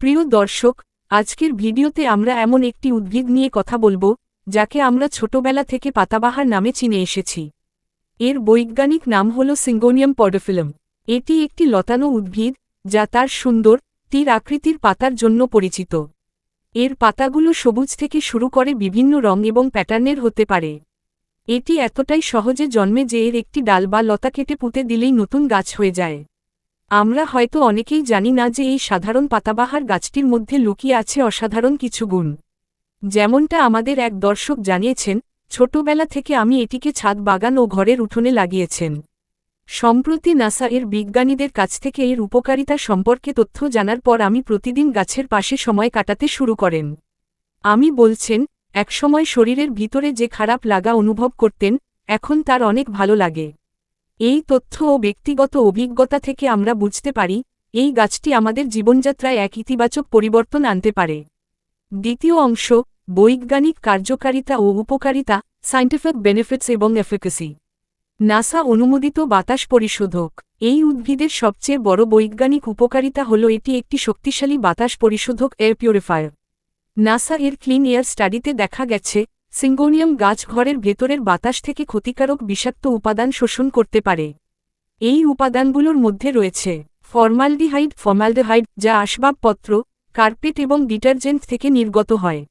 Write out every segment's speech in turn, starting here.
প্রিয় দর্শক, আজকের ভিডিওতে আমরা এমন একটি উদ্ভিদ নিয়ে কথা বলব, যাকে আমরা ছোটবেলা থেকে পাতাবাহার নামে চিনে এসেছি। এর বৈজ্ঞানিক নাম হল সিঙ্গোনিয়াম পডোফিলম। এটি একটি লতানো উদ্ভিদ, যা তার সুন্দর, তীর আকৃতির পাতার জন্য পরিচিত। এর পাতাগুলো সবুজ থেকে শুরু করে বিভিন্ন রং এবং প্যাটার্নের হতে পারে। এটি এতটাই সহজে জন্মে যে এর একটি ডাল বা লতা কেটে পুঁতে দিলেই নতুন গাছ হয়ে যায়। আমরা হয়তো অনেকেই জানি না যে এই সাধারণ পাতাবাহার গাছটির মধ্যে লুকিয়ে আছে অসাধারণ কিছু গুণ। যেমনটা আমাদের এক দর্শক জানিয়েছেন, ছোটবেলা থেকে আমি এটিকে ছাদ বাগান ও ঘরের উঠোনে লাগিয়েছেন। সম্প্রতি নাসা এর বিজ্ঞানীদের কাছ থেকে এর উপকারিতা সম্পর্কে তথ্য জানার পর আমি প্রতিদিন গাছের পাশে সময় কাটাতে শুরু করেন। আমি বলছেন, একসময় শরীরের ভিতরে যে খারাপ লাগা অনুভব করতেন, এখন তার অনেক ভালো লাগে। এই তথ্য ও ব্যক্তিগত অভিজ্ঞতা থেকে আমরা বুঝতে পারি, এই গাছটি আমাদের জীবনযাত্রায় এক ইতিবাচক পরিবর্তন আনতে পারে। দ্বিতীয় অংশ, বৈজ্ঞানিক কার্যকারিতা ও উপকারিতা সায়েন্টিফিক বেনিফিটস এবং এফিকাসি নাসা অনুমোদিত বাতাস পরিশোধক। এই উদ্ভিদের সবচেয়ে বড় বৈজ্ঞানিক উপকারিতা হল এটি একটি শক্তিশালী বাতাস পরিশোধক এয়ার পিউরিফায়ার নাসা এর ক্লিন এয়ার স্টাডিতে দেখা গেছে সিঙ্গোনিয়াম গাছ ঘরের ভেতরের বাতাস থেকে ক্ষতিকারক বিষাক্ত উপাদান শোষণ করতে পারে। এই উপাদানগুলোর মধ্যে রয়েছে ফর্মালডিহাইড ফর্মালডিহাইড, যা আসবাবপত্র, কার্পেট এবং ডিটারজেন্ট থেকে নির্গত হয়।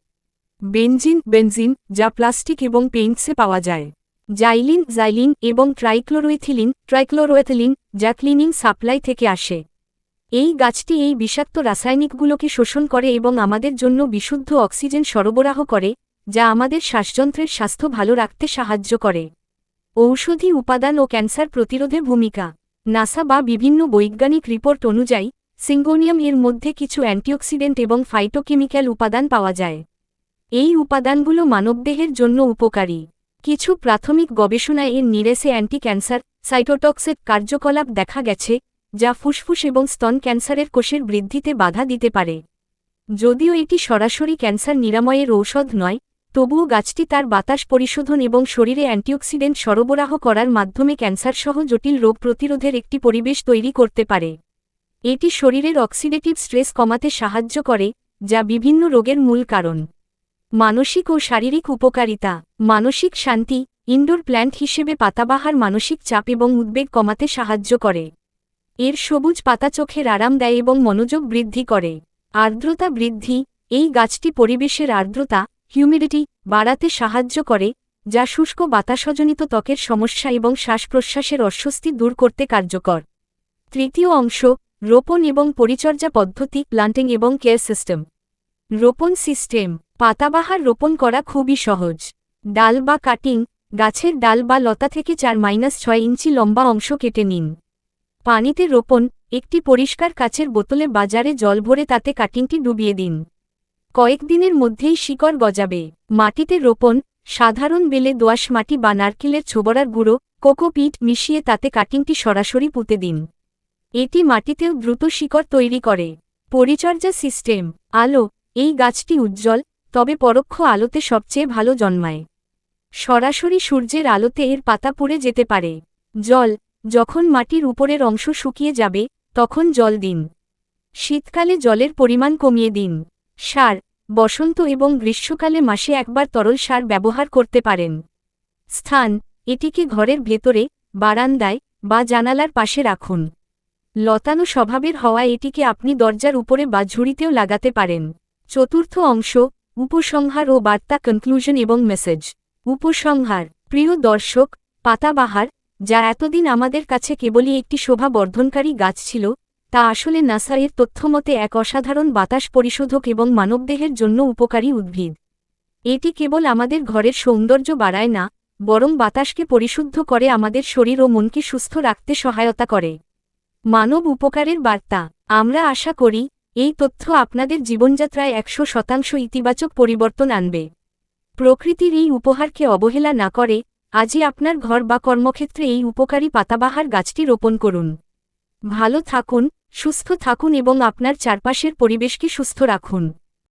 বেনজিন বেনজিন, যা প্লাস্টিক এবং পেইন্টসে পাওয়া যায়। জাইলিন জাইলিন এবং ট্রাইক্লোরোয়েথিলিন ট্রাইক্লোরোয়েথিলিন যা ক্লিনিং সাপ্লাই থেকে আসে। এই গাছটি এই বিষাক্ত রাসায়নিকগুলোকে শোষণ করে এবং আমাদের জন্য বিশুদ্ধ অক্সিজেন সরবরাহ করে যা আমাদের শ্বাসযন্ত্রের স্বাস্থ্য ভালো রাখতে সাহায্য করে। ঔষধি উপাদান ও ক্যান্সার প্রতিরোধে ভূমিকা। নাসা বা বিভিন্ন বৈজ্ঞানিক রিপোর্ট অনুযায়ী, সিঙ্গোনিয়াম এর মধ্যে কিছু অ্যান্টিঅক্সিডেন্ট এবং ফাইটোকেমিক্যাল উপাদান পাওয়া যায়। এই উপাদানগুলো মানবদেহের জন্য উপকারী। কিছু প্রাথমিক গবেষণায় এর নিরেসে অ্যান্টি ক্যান্সার সাইটোটক্সের কার্যকলাপ দেখা গেছে, যা ফুসফুস এবং স্তন ক্যান্সারের কোষের বৃদ্ধিতে বাধা দিতে পারে। যদিও এটি সরাসরি ক্যান্সার নিরাময়ের ঔষধ নয় তবুও গাছটি তার বাতাস পরিশোধন এবং শরীরে অ্যান্টিঅক্সিডেন্ট সরবরাহ করার মাধ্যমে ক্যান্সারসহ জটিল রোগ প্রতিরোধের একটি পরিবেশ তৈরি করতে পারে। এটি শরীরের অক্সিডেটিভ স্ট্রেস কমাতে সাহায্য করে, যা বিভিন্ন রোগের মূল কারণ। মানসিক ও শারীরিক উপকারিতা। মানসিক শান্তি, ইনডোর প্ল্যান্ট হিসেবে পাতাবাহার মানসিক চাপ এবং উদ্বেগ কমাতে সাহায্য করে। এর সবুজ পাতা চোখের আরাম দেয় এবং মনোযোগ বৃদ্ধি করে। আর্দ্রতা বৃদ্ধি। এই গাছটি পরিবেশের আর্দ্রতা হিউমিডিটি বাড়াতে সাহায্য করে, যা শুষ্ক বাতাসজনিত ত্বকের সমস্যা এবং শ্বাস প্রশ্বাসের অস্বস্তি দূর করতে কার্যকর। তৃতীয় অংশ, রোপণ এবং পরিচর্যা পদ্ধতি, প্লান্টিং এবং কেয়ার সিস্টেম। রোপণ সিস্টেম, পাতাবাহার রোপণ করা খুবই সহজ। ডাল বা কাটিং, গাছের ডাল বা লতা থেকে চার মাইনাস ছয় ইঞ্চি লম্বা অংশ কেটে নিন। পানিতে রোপণ, একটি পরিষ্কার কাচের বোতলে বাজারে জল ভরে তাতে কাটিংটি ডুবিয়ে দিন। কয়েকদিনের মধ্যেই শিকড় গজাবে। মাটিতে রোপণ, সাধারণ বেলে দোয়াশ মাটি বা নারকেলের ছোবড়ার গুঁড়ো কোকোপিট মিশিয়ে তাতে কাটিংটি সরাসরি পুঁতে দিন। এটি মাটিতেও দ্রুত শিকড় তৈরি করে। পরিচর্যা সিস্টেম, আলো, এই গাছটি উজ্জ্বল, তবে পরোক্ষ আলোতে সবচেয়ে ভালো জন্মায়। সরাসরি সূর্যের আলোতে এর পাতা পুড়ে যেতে পারে। জল, যখন মাটির উপরের অংশ শুকিয়ে যাবে, তখন জল দিন। শীতকালে জলের পরিমাণ কমিয়ে দিন। সার, বসন্ত এবং গ্রীষ্মকালে মাসে একবার তরল সার ব্যবহার করতে পারেন। স্থান, এটিকে ঘরের ভেতরে, বারান্দায়, বা জানালার পাশে রাখুন। লতানো স্বভাবের হওয়া এটিকে আপনি দরজার উপরে বা ঝুড়িতেও লাগাতে পারেন। চতুর্থ অংশ, উপসংহার ও বার্তা কনক্লুশন এবং মেসেজ উপসংহার, প্রিয় দর্শক, পাতাবাহার, যা এতদিন আমাদের কাছে কেবলই একটি শোভা বর্ধনকারী গাছ ছিল তা আসলে নাসারের তথ্যমতে এক অসাধারণ বাতাস পরিশোধক এবং মানবদেহের জন্য উপকারী উদ্ভিদ। এটি কেবল আমাদের ঘরের সৌন্দর্য বাড়ায় না, বরং বাতাসকে পরিশুদ্ধ করে আমাদের শরীর ও মনকে সুস্থ রাখতে সহায়তা করে। মানব উপকারের বার্তা, আমরা আশা করি, এই তথ্য আপনাদের জীবনযাত্রায় একশো শতাংশ ইতিবাচক পরিবর্তন আনবে। প্রকৃতির এই উপহারকে অবহেলা না করে, আজই আপনার ঘর বা কর্মক্ষেত্রে এই উপকারী পাতাবাহার গাছটি রোপণ করুন। ভালো থাকুন সুস্থ থাকুন এবং আপনার চারপাশের পরিবেশকে সুস্থ রাখুন।